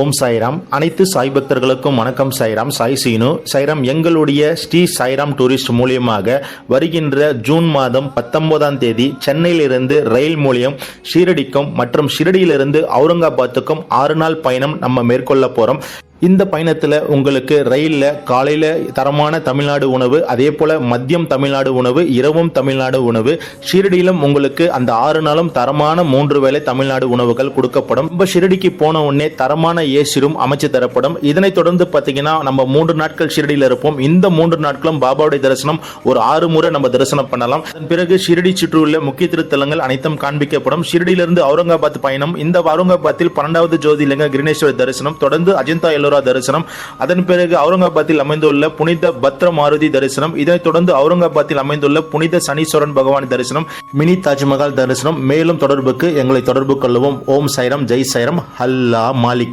ஓம் சாய்ராம். அனைத்து சாய் பக்தர்களுக்கும் வணக்கம் சாய்ராம். சாய் சீனு. சாய்ராம் எங்களுடைய ஸ்ரீ சாய்ராம் டூரிஸ்ட் மூலியமாக வருகின்ற ஜூன் மாதம் பத்தொன்பதாம் தேதி சென்னையிலிருந்து ரயில் மூலியம் ஷீரடிக்கும் மற்றும் ஷிரடியிலிருந்து அவுரங்காபாத்துக்கும் ஆறு நாள் பயணம் நம்ம மேற்கொள்ள போகிறோம் இந்த பயணத்தில் உங்களுக்கு ரயிலில் காலையில் தரமான தமிழ்நாடு உணவு அதே போல் மதியம் தமிழ்நாடு உணவு இரவும் தமிழ்நாடு உணவு ஷிரடியிலும் உங்களுக்கு அந்த ஆறு நாளும் தரமான மூன்று வேளை தமிழ்நாடு உணவுகள் கொடுக்கப்படும். இப்போ ஷிரடிக்கு போன உடனே தரமான ஏசிரும் அமைச்சு தரப்படும். இதனைத் தொடர்ந்து பார்த்தீங்கன்னா நம்ம மூன்று நாட்கள் ஷிரடியில் இருப்போம். இந்த மூன்று நாட்களும் பாபாவுடைய தரிசனம் ஒரு ஆறு முறை நம்ம தரிசனம் பண்ணலாம். அதன் பிறகு ஷிரடி சுற்றியுள்ள முக்கிய திருத்தலங்கள் அனைத்தும் காண்பிக்கப்படும். ஷிரடியிலிருந்து அவுரங்காபாத் பயணம். இந்த அவுரங்காபாத்தில் பன்னெண்டாவது ஜோதிலிங்க கிரினேஸ்வரர் தரிசனம். தொடர்ந்து அஜந்தா எல்லோரா தரிசனம். அதன் பிறகு அவுரங்காபாத்தில் அமைந்துள்ள புனித பத்ர மாருதி தரிசனம். இதனைத் தொடர்ந்து அவுரங்காபாத்தில் அமைந்துள்ள புனித சனீஸ்வரன் பகவான் தரிசனம். மினி தாஜ்மஹால் தரிசனம். மேலும் தொடர்புக்கு எங்களை தொடர்பு கொள்ளவும். ஓம் சைரம் ஜெய் சைரம். ஹல்லா மாலிக்.